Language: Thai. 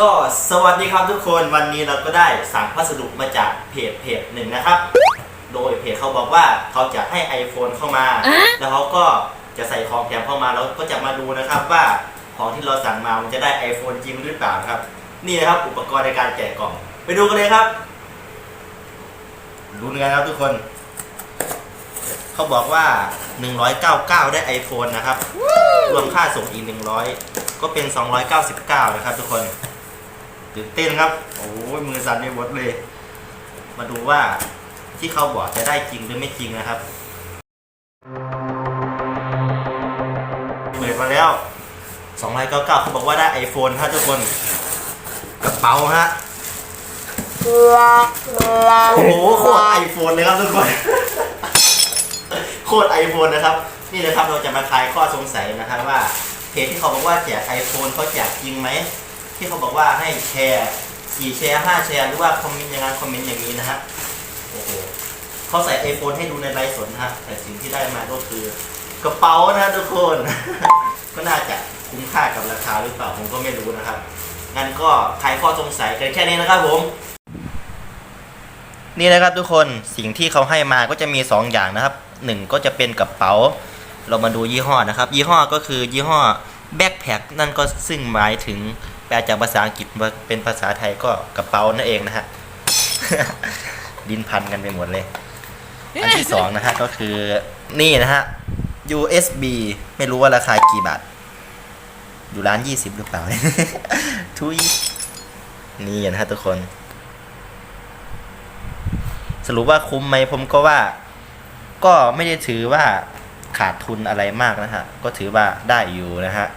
ก็สวัสดีครับทุกคนวันนี้เราก็ได้สั่งพัสดุมาจากเพจเพจหนึ่งนะครับ โดยเพจเขาบอกว่าเขาจะให้ iPhone เข้ามา แล้วเขาก็จะใส่ของแถมเข้ามาแล้วก็จะมาดูนะครับว่าของที่เราสั่งมามันจะได้ iPhone จริงหรือเปล่านะครับ นี่นะครับอุปกรณ์ในการแกะกล่อง ไปดูกันเลยครับรู้กันครับทุกคน เขาบอกว่า 199 ได้ iPhone นะครับรวมค่าส่งอีก100 ก็เป็น 299 นะครับทุกคน ตื่นเต้นครับ โอ้ยมือสั่นไปหมดเลย มาดูว่าที่เขาบอกจะได้จริงหรือไม่จริงนะครับ เปิดมาแล้ว299เขาบอกว่าได้ iPhone ฮะทุกคน กระเป๋าฮะ โอ้โห โคตรไอโฟนเลยครับทุกคน โคตรไอโฟนนะครับ นี่นะครับเราจะมาคลายข้อสงสัยนะครับว่าเพจที่เขาบอกว่าแจกไอโฟนเขาแจกจริงไหม ที่เขาบอกว่าให้แชร์สี่แชร์ห้าแชร์หรือว่าคอมเมนต์อย่างนั้นคอมเมนต์อย่างนี้นะฮะโอ้โหเขาใส่ไอโฟนให้ดูในไลฟ์สดนะฮะแต่สิ่งที่ได้มาก็คือกระเป๋านะทุกคน ก็น่าจะคุ้มค่ากับราคาหรือเปล่าผมก็ไม่รู้นะครับงั้นก็คลายข้อสงสัยกันแค่นี้นะครับผมนี่นะครับทุกคนสิ่งที่เขาให้มาก็จะมี 2 อย่างนะครับหนึ่งก็จะเป็นกระเป๋า เรามาดูยี่ห้อนะครับ ยี่ห้อก็คือยี่ห้อแบ็คแพคนั่นก็ซึ่งหมายถึง แปลจากภาษาอังกฤษมาเป็นภาษาไทยก็กระเป๋านั่นเองนะฮะ ดินพันกันไปหมดเลย อันที่สองนะฮะก็คือนี่นะฮะ USB ไม่รู้ว่าราคากี่บาท อยู่ร้านยี่สิบหรือเปล่า ทุยนี่นะฮะทุกคน สรุปว่าคุ้มไหมผมก็ว่า ก็ไม่ได้ถือว่าขาดทุนอะไรมากนะฮะ ก็ถือว่าได้อยู่นะฮะ